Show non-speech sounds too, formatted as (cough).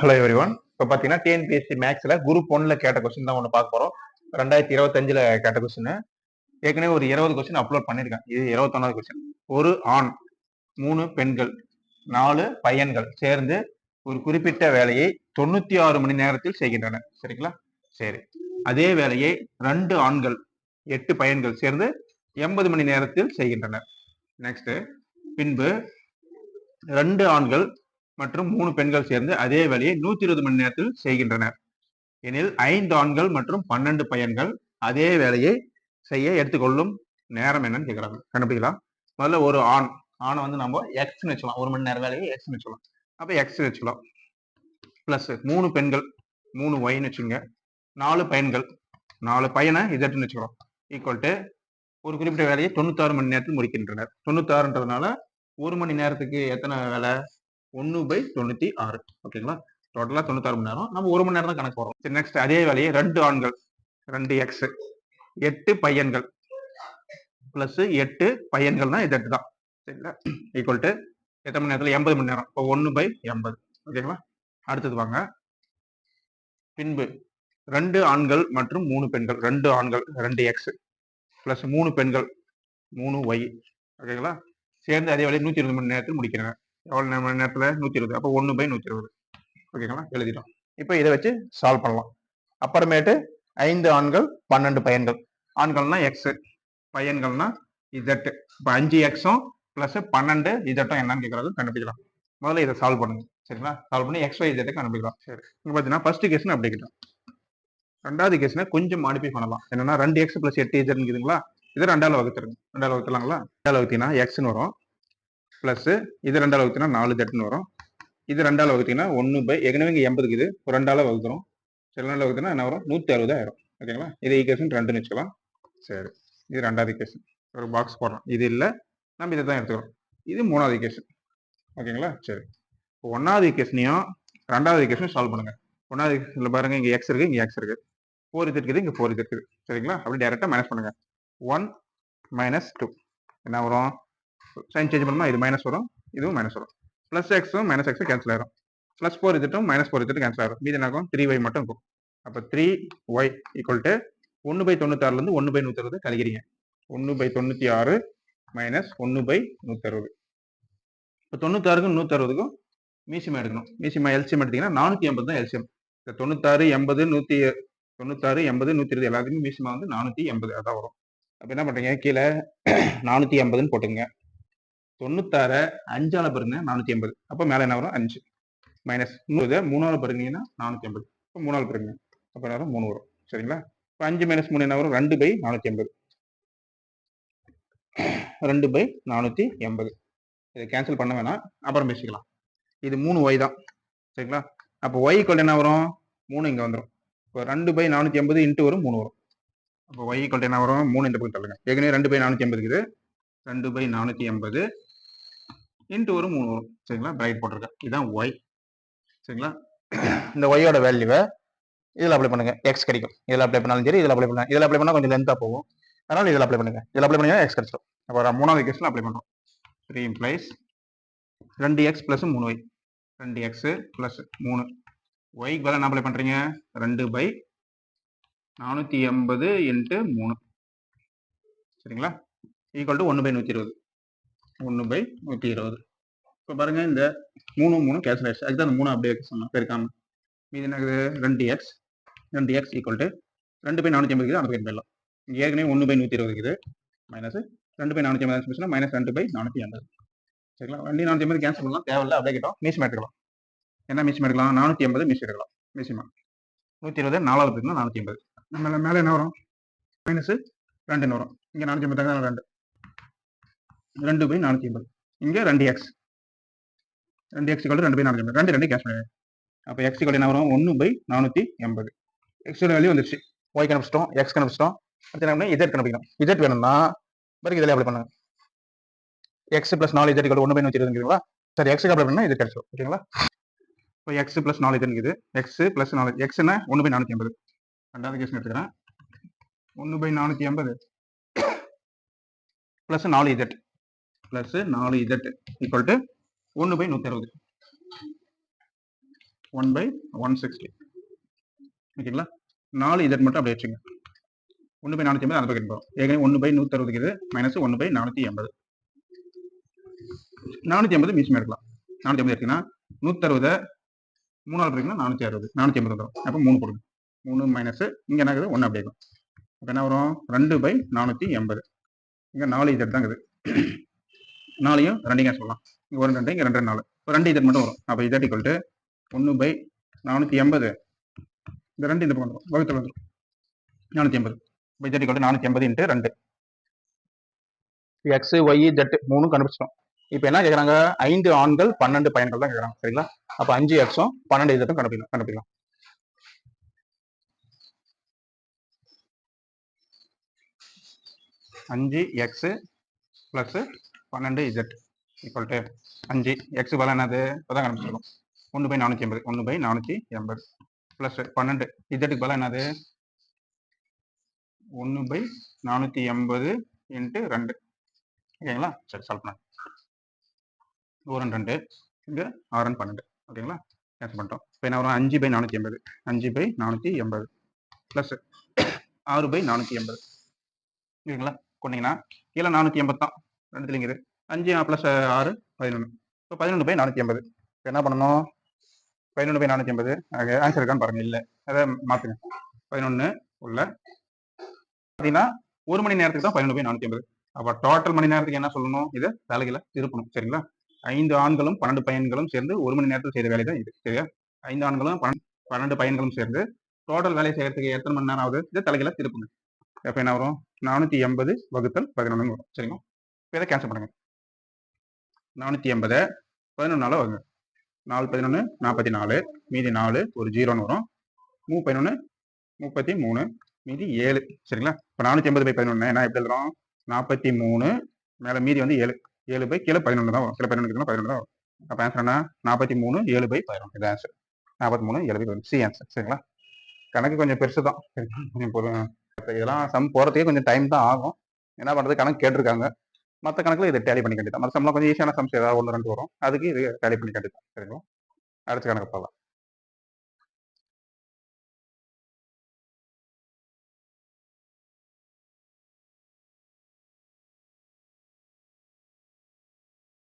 Hello every one இப்போ பார்த்தீங்கன்னா TNPSC மேக்ஸில் குரூப் ஒன்ல கேட்ட கொஸ்டின் தான் ஒன்று பார்க்க போகிறோம் ரெண்டாயிரத்தி இருபத்தஞ்சில் கேட்ட கொஸ்டின் ஏற்கனவே ஒரு இருபது கொஸ்டின் அப்லோட் பண்ணியிருக்கேன். இது இருபத்தொன்னாவது கொஸ்டின் ஒரு ஆண் மூணு பெண்கள் நாலு பையன்கள் சேர்ந்து ஒரு குறிப்பிட்ட வேலையை தொண்ணூற்றி ஆறு மணி நேரத்தில் செய்கின்றனர். சரிங்களா? சரி. அதே வேலையை ரெண்டு ஆண்கள் எட்டு பையன்கள் சேர்ந்து எண்பது மணி நேரத்தில் செய்கின்றனர். நெக்ஸ்ட் பின்பு ரெண்டு ஆண்கள் மற்றும் மூணு பெண்கள் சேர்ந்து அதே வேலையை நூத்தி இருபது மணி நேரத்தில் செய்கின்றனர். எனில் ஐந்து ஆண்கள் மற்றும் பன்னெண்டு பையன்கள் அதே வேலையை செய்ய எடுத்துக்கொள்ளும் நேரம் என்னன்னு கேட்குறாங்க. கண்டுபிடிக்கலாம் முதல்ல ஒரு ஆண் ஆணை வந்து நம்ம எக்ஸ்னு வச்சுக்கலாம். ஒரு மணி நேரம் வேலையை எக்ஸ்னு வச்சுக்கலாம். அப்போ எக்ஸ் வச்சுக்கலாம். ப்ளஸ் மூணு பெண்கள் மூணு ஒய்னு வச்சுங்க நாலு பையன்கள் நாலு பையனை இசட்னு வச்சுக்கலாம் ஈக்குவல் டு ஒரு குறிப்பிட்ட வேலையை தொண்ணூத்தாறு மணி நேரத்தில் முடிக்கின்றனர். தொண்ணூத்தாறுன்றதுனால ஒரு மணி நேரத்துக்கு எத்தனை வேலை? ஒன்று பை தொண்ணூற்றி ஆறு. ஓகேங்களா டோட்டலாக தொண்ணூத்தாறு மணி நேரம். நம்ம ஒரு மணி நேரம் தான் கணக்கு போகிறோம் சரி நெக்ஸ்ட் அதே வேலையை ரெண்டு ஆண்கள் ரெண்டு எக்ஸ் எட்டு பையன்கள். ப்ளஸ் எட்டு பையன்கள்னா இது எட்டு தான். சரிங்களா? ஈக்குவல் டு எத்தனை மணி நேரத்தில்? எண்பது மணி நேரம். இப்போ ஒன்று பை எண்பது. ஓகேங்களா அடுத்தது வாங்க. பின்பு ரெண்டு ஆண்கள் மற்றும் மூணு பெண்கள். ரெண்டு ஆண்கள் ரெண்டு எக்ஸ் ப்ளஸ் மூணு பெண்கள் மூணு ஒய் ஓகேங்களா சேர்ந்து அதே வேலையை நூற்றி இருபது மணி நேரத்தில் முடிக்கிறாங்க எவ்வளோ மணி நேரத்தில்? நூற்றி இருபது. அப்போ ஒன்று பை நூற்றி இருபது. ஓகேங்களா எழுதிட்டோம். இப்போ இதை வச்சு சால்வ் பண்ணலாம். அப்புறமேட்டு ஐந்து ஆண்கள் பன்னெண்டு பையன்கள். ஆண்கள்னா எக்ஸு பையன்கள்னா இசட்டு இப்போ அஞ்சு எக்ஸும் ப்ளஸ் பன்னெண்டு இசட்டும் என்னன்னு கேட்குறது கண்டுபிடிக்கலாம். முதல்ல இதை சால்வ் பண்ணுங்க. சரிங்களா? சால்வ் பண்ணி எக்ஸ் ஒய் இசட்டை கண்டுபிடிக்கலாம். சரி. இங்கே பார்த்தீங்கன்னா ஃபர்ஸ்ட் கேஸ்னு அப்படி கிட்டோம். ரெண்டாவது கேஸ்னா கொஞ்சம் மாடிஃபை பண்ணலாம். என்னன்னா ரெண்டு எக்ஸ் ப்ளஸ் எட்டு இசட் இருக்குதுங்களா இதை ரெண்டாவது வகுத்துருங்க. ரெண்டாவது வகுத்துலாங்களா ரெண்டாவது வகுத்தீங்கன்னா எக்ஸ்னு வரும். ப்ளஸ்ஸு இது ரெண்டால் வகுத்தினா நாலு தட்டுன்னு வரும். இது ரெண்டால் வகுத்தீங்கன்னா ஒன்று பை ஏற்கனவே இங்கே எண்பதுக்கு இது ஒரு ரெண்டால் வகுத்துரும் சில ரெண்டாவது வகுத்தினா என்ன வரும்? நூற்றி அறுபதாயிரம் ஓகேங்களா இது ஈக்குவேஷன் ரெண்டுன்னு வச்சுக்கலாம். சரி. இது ரெண்டாவது ஈக்குவேஷன் ஒரு பாக்ஸ் போடுறோம். இது இல்லை. நம்ம இதை தான் எடுத்துக்கிறோம். இது மூணாவது ஈக்குவேஷன் ஓகேங்களா சரி. இப்போ ஒன்றாவது ஈக்குவேஷனையும் ரெண்டாவது ஈக்குவேஷன் சால்வ் பண்ணுங்க. ஒன்றாவது ஈக்குவேஷனில் பாருங்கள் இங்கே எக்ஸ் இருக்குது இங்கே எக்ஸ் இருக்குது ஃபோர் இது இருக்குது இங்கே ஃபோர் இது இருக்குது. சரிங்களா? அப்படி டேரெக்டாக மைனஸ் பண்ணுங்கள் ஒன் மைனஸ் டூ என்ன வரும்? சைன் சேஞ்ச் பண்ணோம்னா இது மைனஸ் வரும் இதுவும் மைனஸ் வரும். ப்ளஸ் எக்ஸும் மைனஸ் எக்ஸும் கேன்சல் ஆயிரும். ப்ளஸ் ஃபோர் இதுட்டும் மைனஸ் ஃபோர் இதுட்டும் கேன்சல் ஆயிரும். மீது என்ன ஆகும்? த்ரீ ஒய் மட்டும் இருக்கும். அப்போ த்ரீ ஒய் ஈக்குவல் டு ஒன்று பை தொண்ணூத்தாறுலேருந்து ஒன்று பை நூற்றறுபது கழிக்கிறீங்க. ஒன்று பை தொண்ணூற்றி ஆறு மைனஸ் ஒன்று பை நூற்றறுபது இப்போ தொண்ணூத்தாறுக்கும் நூற்றறுபதுக்கும் மீசியம் எடுக்கணும். மீசியம் எல்சியம் எடுத்தீங்கன்னா நானூற்றி எண்பது தான் எல்சியம். இந்த தொண்ணூத்தாறு எண்பது நூற்றி தொண்ணூத்தாறு எண்பது நூற்றி இருபது எல்லாத்துக்குமே மீசியமாக வந்து நானூற்றி எண்பது அதான் வரும். அப்போ என்ன பண்ணுறீங்க கீழே நானூற்றி எண்பதுன்னு போட்டுங்க தொண்ணூத்தாறு அஞ்சால பாருங்க நானூற்றி எண்பது. அப்போ மேலே என்ன வரும்? அஞ்சு. மைனஸ் நூறு மூணாவது பாருங்கன்னா நானூற்றி எண்பது. இப்போ மூணாவது பாருங்க. அப்போ என்ன வரும்? மூணு வரும். சரிங்களா? இப்போ அஞ்சு மைனஸ் மூணு என்ன வரும்? ரெண்டு பை நானூற்றி எண்பது. ரெண்டு பை நானூற்றி எண்பது. இதை கேன்சல் பண்ண வேணாம். அப்புறம் பேசிக்கலாம். இது மூணு ஒய் தான். சரிங்களா? அப்போ ஒய் கொள்ள என்ன வரும்? மூணு இங்கே வந்துடும் இப்போ ரெண்டு பை நானூற்றி எண்பது இன்ட்டு வரும் மூணு வரும். அப்போ ஒய் கொள்ள என்ன வரும்? மூணு இந்த பக்கம் தள்ளுங்க. ஏற்கனவே ரெண்டு பை நானூற்றி எண்பது இருக்குது. ரெண்டு பை நானூற்றி எண்பது. இன்ட்டு ஒரு மூணு வரும் சரிங்களா? பிரைட் போட்டிருக்கேன். இதுதான் ஒய் சரிங்களா? (clears throat) இந்த ஒய்யோட வேல்யூவை இதில் அப்ளை பண்ணுங்க. எக்ஸ் கிடைக்கும். இதில் அப்ளை பண்ணாலும் சரி இதில் அப்ளை பண்ணலாம் இதில் அப்ளை பண்ணால் கொஞ்சம் லென்த்தாக போகும். அதனால் இதில் அப்ளை பண்ணுங்க. இதில் அப்ளை பண்ணிங்கன்னா எக்ஸ் கிடைச்சிடும் அப்போ மூணாவது கேஸில் அப்ளை பண்ணுறோம் த்ரீ இம்ப்ளைஸ் ரெண்டு எக்ஸ் ப்ளஸ் மூணு ஒய் ரெண்டு எக்ஸு ப்ளஸ் மூணு. ஒய்க்கு வேலை என்ன அப்ளை பண்ணுறீங்க ரெண்டு பை நானூற்றி எண்பது இன்ட்டு மூணு. சரிங்களா? ஈக்குவல் டு ஒன்று பை நூற்றி இருபது. ஒன்று பை நூற்றி இருபது. இப்போ பாருங்கள் இந்த மூணு மூணு கேன்சல் ஆயிடுச்சு. அதுக்கு தான் அந்த மூணு அப்படியே சொன்னோம் பெருக்காம. மீது என்னது? ரெண்டு எக்ஸ் ரெண்டு எக்ஸ் ஈக்குவல் டு ரெண்டு பை நானூற்றி ஐம்பது அந்த பை போயிடலாம் இங்கே ஏற்கனவே ஒன்று பை நூற்றி இருபது இருக்குது. மைனஸ் ரெண்டு பை நானூற்றி ஐம்பது பேசினா மைனஸ் ரெண்டு பை நானூற்றி ஐம்பது. சரிங்களா? ரெண்டு நானூற்றி ஐம்பது கேன்சல் பண்ணலாம். தேவையில்ல அப்படியே கிட்டோம். மீசியம் எடுத்துக்கலாம் என்ன மீசியம் எடுக்கலாம்? நானூற்றி ஐம்பது மீசி எடுக்கலாம். மீசியமா நூற்றி இருபது நாலாவது பேருனா நானூற்றி ஐம்பது. மேலே மேலே என்ன வரும்? மைனஸ் ரெண்டுன்னு வரும். இங்கே நானூற்றி ஐம்பது ரெண்டு. ரெண்டு பை நானூற்றி ஐம்பது. இங்கே ரெண்டு எக்ஸ் ரெண்டு எக்ஸ் ரெண்டு பை நானூற்றி ஐம்பது. ரெண்டு ரெண்டு கேஷ் பண்ணுங்க அப்போ எக்ஸ் என்ன வரும்? ஒன்று பை நானூற்றி எண்பது எக்ஸோட வேல்யூ வந்துருச்சு. ஒய் கண்டுபிச்சிட்டோம் எக்ஸ் கண்டுபிச்சிட்டோம் அடுத்து என்ன இஜெட் கண்டுபிடிக்கணும். இஜெட் வேணும்னா பிறகு இதில் அப்ளை பண்ணுங்க. எக்ஸ் பிளஸ் நாலு இஜெட் ஒன்று பை நூற்றி இருபதுங்களா சரி எக்ஸுக்கு அப்ளை பண்ணால் இது கிடைச்சோம் ஓகேங்களா? இப்போ எக்ஸ் பிளஸ் நாலு இஜெட் எக்ஸ் பிளஸ் நாலு எக்ஸ் என்ன? ஒன்று பை நானூற்றி ஐம்பது. ரெண்டாவது கேஸ் எடுத்துக்கிறேன். ஒன்று பை நானூற்றி ஐம்பது. (coughs) ப்ளஸ் நாலு இஜெட் பிளஸ் நாலு இஜெட் ஈக்குவல் டு ஒன்று பை நூற்றி அறுபது. ஒன் பை ஒன் சிக்ஸ்டி ஓகேங்களா? நாலு இதட் மட்டும் அப்படியே வச்சுங்க. ஒன்று பை நானூற்றி ஐம்பது அந்த பக்கம் போகும் ஏற்கனவே ஒன்று பை நூற்றறுபதுக்கு இது மைனஸ் ஒன்று பை நானூற்றி எண்பது நானூற்றி ஐம்பது மிச்சம் எடுக்கலாம். நானூற்றி ஐம்பது எடுத்தீங்கன்னா நூற்றறுபதை மூணாவது இருக்குன்னா நானூற்றி அறுபது. நானூற்றி ஐம்பது வந்துடும் அப்போ மூணு கொடுங்க மூணு மைனஸ் இங்கே என்ன ஆகுது ஒன்று அப்படியே இருக்கும். அப்போ என்ன வரும்? ரெண்டு பை நானூற்றி எண்பது இங்கே நாலு இதட் தான் இருக்குது நாளையும் ரெண்டையும் சொல்லலாம். இங்கே ஒரு ரெண்டு இங்கே ரெண்டு நாலு. இப்போ ரெண்டு இதை மட்டும் வரும். அப்போ இதை ஈக்குவல் ஒன்று பை நானூற்றி எண்பது. இந்த ரெண்டு இந்த பக்கம் வந்துடும் வகுத்தில் வந்துடும் நானூற்றி எண்பது. இப்போ இதை ஈக்குவல் நானூற்றி எண்பது இன்ட்டு ரெண்டு. எக்ஸ் ஒய் ஜெட் மூணும் கண்டுபிடிச்சிட்டோம். இப்போ என்ன கேட்குறாங்க ஐந்து ஆண்கள் பன்னெண்டு பையன்கள் தான் கேட்குறாங்க சரிங்களா? அப்போ அஞ்சு எக்ஸும் பன்னெண்டு இஜெட்டும் கண்டுபிடிக்கலாம். கண்டுபிடிக்கலாம். அஞ்சு எக்ஸு ப்ளஸ்ஸு பன்னெண்டு இசட் ஈக்குவல் டு அஞ்சு எக்ஸ் பலனது என்னது? இப்போதான் கண்டுபிடிச்சிருக்கோம். ஒன்று பை நானூற்றி எண்பது. ஒன்று பை நானூற்றி எண்பது. ப்ளஸ் பன்னெண்டு இசட்டுக்கு பலம் என்னது? ஒன்று பை நானூற்றி எண்பது இன்ட்டு ரெண்டு. ஓகேங்களா? சரி சால்வ் பண்ண ஒரு ரெண்டு இங்கே ஆறு பன்னெண்டு. ஓகேங்களா? கேன்சல் பண்ணிட்டோம். இப்போ என்ன வரும்? அஞ்சு பை நானூற்றி எண்பது. அஞ்சு பை நானூற்றி எண்பது. ப்ளஸ் ஆறு பை நானூற்றி எண்பது. ஓகேங்களா கொண்டீங்கன்னா கீழே நானூற்றி எண்பது தான் ரெண்டுத்துலிங்குது அஞ்சு ப்ளஸ் ஆறு பதினொன்று இப்போ பதினொன்று பை நானூற்றி ஐம்பது. இப்போ என்ன பண்ணணும்? பதினொன்று பை நானூற்றி ஐம்பது. ஆன்சர் இருக்கான்னு பாருங்கள் இல்லை. அதை மாற்றுங்க பதினொன்று உள்ள பார்த்தீங்கன்னா ஒரு மணி நேரத்துக்கு தான் பதினொன்று பை நானூற்றி ஐம்பது. அப்போ டோட்டல் மணி நேரத்துக்கு என்ன சொல்லணும்? இது வேலைகளை திருப்பணும். சரிங்களா? ஐந்து ஆண்களும் பன்னெண்டு பையன்களும் சேர்ந்து ஒரு மணி நேரத்தில் செய்த வேலை தான் இது. சரியா? ஐந்து ஆண்களும் பன்னெண்டு பையன்களும் சேர்ந்து டோட்டல் வேலை செய்யறதுக்கு எத்தனை மணி நேரம் ஆகுது? இது தலைகளை திருப்புங்க. எப்போ என்ன வரும்? நானூற்றி எண்பது வகுத்தல் பதினொன்று வரும். சரிங்களா? இதை கேன்சல் பண்ணுங்க? நானூற்றி எண்பதை பதினொன்றால் வருங்க. நாலு பதினொன்று நாற்பத்தி நாலு மீதி நாலு ஒரு ஜீரோன்னு வரும். மூ பதினொன்று முப்பத்தி மூணு மீதி ஏழு. சரிங்களா? இப்போ நானூற்றி எண்பது பை பதினொன்று என்ன எப்படி எழுதுறோம் நாற்பத்தி மூணு மேலே மீதி வந்து ஏழு. ஏழு பை கீழே பதினொன்று தான் வரும். கீழே பதினொன்று பதினொன்று தான் வரும். அப்போ ஆன்சர் என்ன? நாற்பத்தி மூணு ஏழு பை பதினொன்று இது ஆன்சர் நாற்பத்தி மூணு ஏழு பை பதினொன்று சி ஆன்சர் சரிங்களா? கணக்கு கொஞ்சம் பெருசு தான். கொஞ்சம் பொறு- இதெல்லாம் சம் போகிறதுக்கே கொஞ்சம் டைம் தான் ஆகும். என்ன பண்ணுறது கணக்கு கேட்டிருக்காங்க. மற்ற கணக்கில் இதை டேலி பண்ணி கண்டிதான் மற்ற சம்பளம் கொஞ்சம் ஈஸியான சம்ஸ் ஏதாவது ஒன்று ரெண்டு வரும். அதுக்கு இது டேலி பண்ணி கண்டிப்பாக சரிங்களா? அடுத்த கணக்கு போகலாம்